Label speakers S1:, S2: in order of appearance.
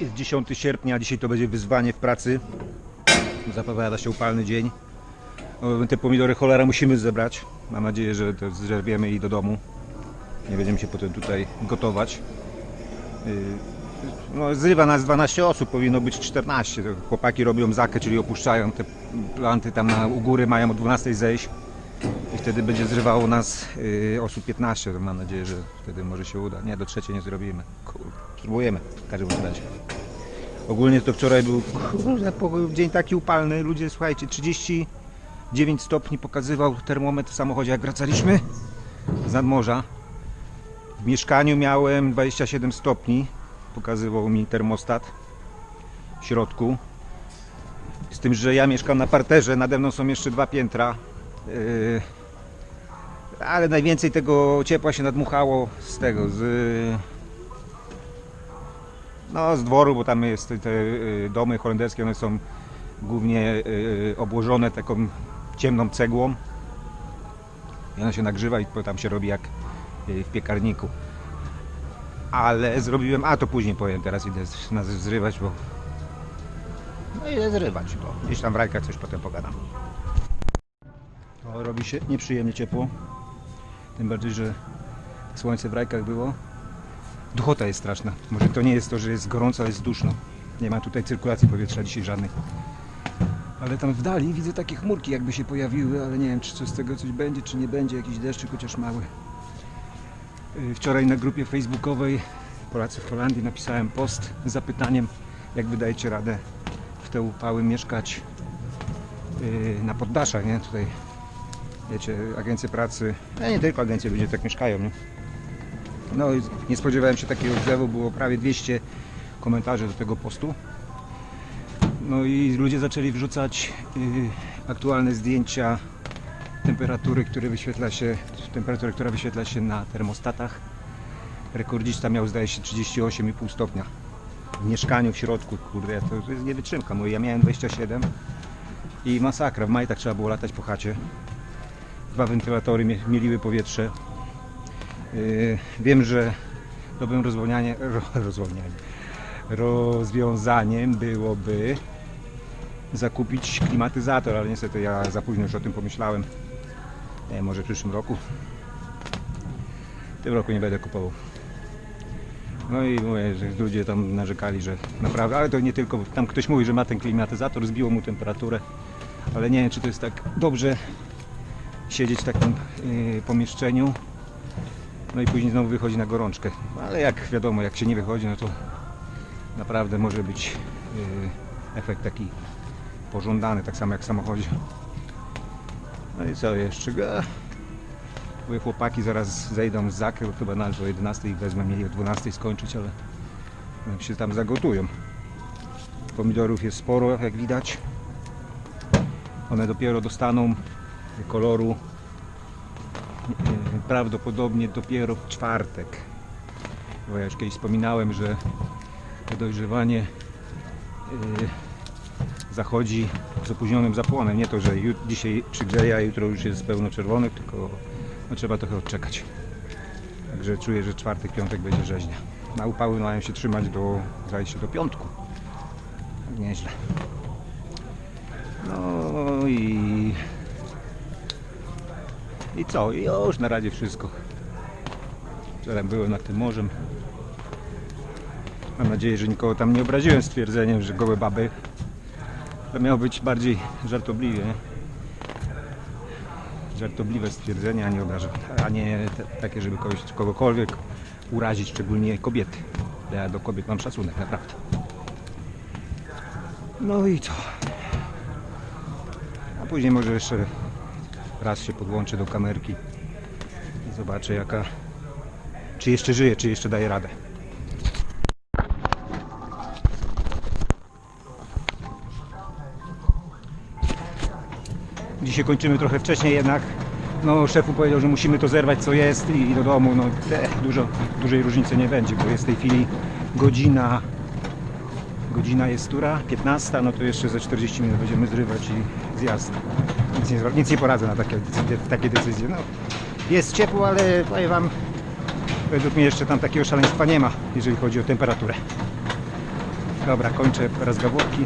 S1: Jest 10 sierpnia, dzisiaj to będzie wyzwanie w pracy. Zapowiada się upalny dzień. O, Te pomidory cholera musimy zebrać. Mam nadzieję, że to zerwiemy i do domu. Nie będziemy się potem tutaj gotować. Yy, No, zrywa nas 12 osób, powinno być 14. To Chłopaki robią zakę, czyli opuszczają te planty tam na, u góry, mają o 12 zejść. I wtedy będzie zrywało nas yy, osób 15. To mam nadzieję, że wtedy może się uda. Nie, do trzeciej nie zrobimy. Spróbujemy w każdym razie. Ogólnie to wczoraj był kurde, dzień taki upalny. Ludzie, słuchajcie, 39 stopni pokazywał termometr w samochodzie, jak wracaliśmy z nadmorza. W mieszkaniu miałem 27 stopni, pokazywał mi termostat w środku. Z tym, że ja mieszkam na parterze, nade mną są jeszcze dwa piętra. Yy, ale najwięcej tego ciepła się nadmuchało z tego, z, no, z dworu, bo tam jest te y, domy holenderskie, one są głównie y, obłożone taką ciemną cegłą. I ona się nagrzewa i tam się robi jak y, w piekarniku. Ale zrobiłem, a to później powiem, teraz idę nas zrywać, bo no idę zrywać, bo gdzieś tam w rajkach coś potem pogadam. O, robi się nieprzyjemnie ciepło. Tym bardziej, że słońce w rajkach było. Duchota jest straszna. Może to nie jest to, że jest gorąco, ale jest duszno. Nie ma tutaj cyrkulacji powietrza dzisiaj żadnej. Ale tam w dali widzę takie chmurki jakby się pojawiły, ale nie wiem czy z tego coś będzie, czy nie będzie, jakiś deszczyk chociaż mały. Yy, Wczoraj na grupie facebookowej Polacy w Holandii napisałem post z zapytaniem jak wydajecie radę w te upały mieszkać yy, na poddaszach, nie? Tutaj wiecie, agencje pracy, a nie tylko agencje, ludzie tak mieszkają, nie? No nie spodziewałem się takiego odzewu, było prawie 200 komentarzy do tego postu. No i ludzie zaczęli wrzucać y, aktualne zdjęcia temperatury, które wyświetla się, temperatury, która wyświetla się na termostatach. Rekordzista miał zdaje się 38,5 stopnia. W mieszkaniu w środku, kurde, to, to jest nie wytrzymka. Mówię, ja miałem 27 i masakra. W majtach trzeba było latać po chacie. Dwa wentylatory mie- mieliły powietrze. Yy, Wiem, że dobrym rozwolnianie, ro, rozwolnianie, rozwiązaniem byłoby zakupić klimatyzator, ale niestety ja za późno już o tym pomyślałem. Nie, może w przyszłym roku. W tym roku nie będę kupował. No i mówię, że ludzie tam narzekali, że naprawdę, ale to nie tylko, tam ktoś mówi, że ma ten klimatyzator, zbiło mu temperaturę, ale nie wiem, czy to jest tak dobrze siedzieć w takim yy, pomieszczeniu, no i później znowu wychodzi na gorączkę. Ale jak wiadomo, jak się nie wychodzi, no to naprawdę może być yy, efekt taki pożądany, tak samo jak w samochodzie. No i co jeszcze? Mówię, chłopaki zaraz zejdą z zakry, bo chyba nawet o 11 ich wezmę, mieli o 12 skończyć, ale się tam zagotują. Pomidorów jest sporo, jak widać. One dopiero dostaną koloru prawdopodobnie dopiero w czwartek. Bo ja już kiedyś wspominałem, że dojrzewanie e, zachodzi z opóźnionym zapłonem. Nie to, że dzisiaj przygrzeje, a jutro już jest pełno czerwonych, tylko no, trzeba trochę odczekać. Także czuję, że czwartek, piątek będzie rzeźnia. Na upały mają się trzymać do, zdaje się, do piątku. Tak Nieźle. No i i co? I już na razie wszystko. Wczoraj byłem nad tym morzem. Mam nadzieję, że nikogo tam nie obraziłem stwierdzeniem, że gołe baby. To miało być bardziej żartobliwie. nie? Żartobliwe stwierdzenie, a nie obrażę. A nie takie, żeby kogoś, kogokolwiek urazić, szczególnie kobiety. Ja do kobiet mam szacunek, naprawdę. No i co? A później może jeszcze raz się podłączę do kamerki i zobaczę jaka czy jeszcze żyje, czy jeszcze daje radę. Dzisiaj kończymy trochę wcześniej jednak. No szefu powiedział, że musimy to zerwać co jest i, i do domu. No eh, dużo, dużej różnicy nie będzie, bo jest w tej chwili godzina godzina jest która? 15, no to jeszcze za 40 minut będziemy zrywać i zjazd. Nic nie, nic nie poradzę na takie, decyzje- takie decyzje. No, jest ciepło, ale powiem Wam, według mnie jeszcze tam takiego szaleństwa nie ma, jeżeli chodzi o temperaturę. Dobra, kończę rozgawówki.